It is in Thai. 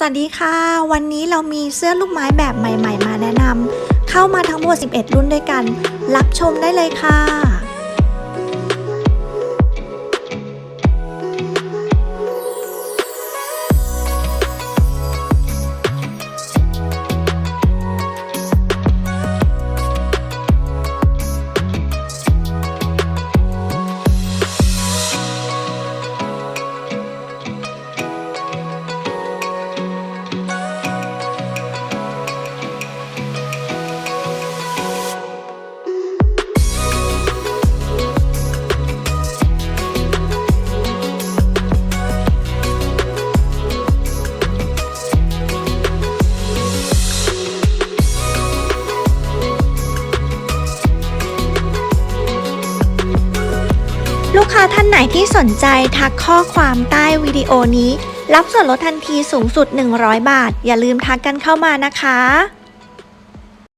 สวัสดีค่ะ วันนี้เรามีเสื้อลูกไม้แบบใหม่ ๆ มาแนะนำเข้ามาทั้งหมด 11 รุ่นด้วยกัน รับชมได้เลยค่ะ ลูกค้าท่านไหนที่สนใจทักข้อความใต้วิดีโอนี้ รับส่วนลดทันทีสูงสุด 100 บาท อย่าลืมทักกันเข้ามานะคะ